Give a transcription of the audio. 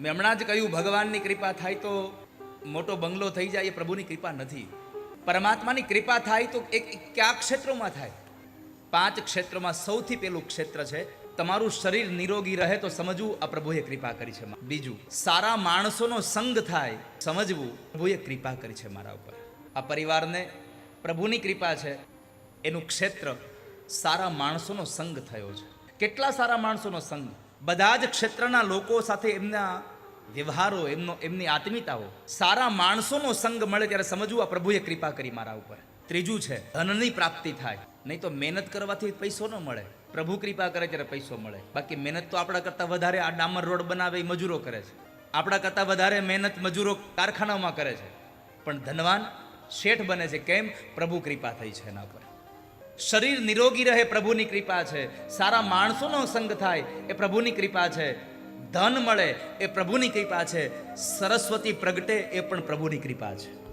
મેં હમણાં જ કહ્યું, ભગવાનની કૃપા થાય તો મોટો બંગલો થઈ જાય, એ પ્રભુની કૃપા નથી. પરમાત્માની કૃપા થાય તો એક કયા ક્ષેત્રોમાં થાય? પાંચ ક્ષેત્રોમાં સૌથી પેલું ક્ષેત્ર છે, તમારું શરીર નિરોગી રહે તો સમજવું આ પ્રભુએ કૃપા કરી છે બીજું, સારા માણસોનો સંગ થાય, સમજવું પ્રભુએ કૃપા કરી છે મારા ઉપર. આ પરિવારને પ્રભુની કૃપા છે, એનું ક્ષેત્ર સારા માણસોનો સંગ થયો છે. કેટલા સારા માણસોનો સંગ? બધા જ ક્ષેત્રના લોકો સાથે એમના વ્યવહારો, એમનો, એમની આત્મીતાઓ સારા માણસોનો સંગ મળે ત્યારે સમજવું આ પ્રભુએ કૃપા કરી મારા ઉપર. ત્રીજું છે, ધનની પ્રાપ્તિ થાય. નહીં તો મહેનત કરવાથી પૈસો ન મળે. પ્રભુ કૃપા કરે ત્યારે પૈસો મળે. બાકી મહેનત તો આપણા કરતાં વધારે આ ડામર રોડ બનાવે એ મજૂરો કરે છે. આપણા કરતાં વધારે મહેનત મજૂરો કારખાનામાં કરે છે. પણ ધનવાન શેઠ બને છે. કેમ? પ્રભુ કૃપા થઈ છે એના પર. શરીર નિરોગી રહે પ્રભુની કૃપા છે. સારા માણસોનો સંગ થાય એ પ્રભુની કૃપા છે. ધન મળે એ પ્રભુની કૃપા છે. સરસ્વતી પ્રગટે એ પણ પ્રભુની કૃપા છે.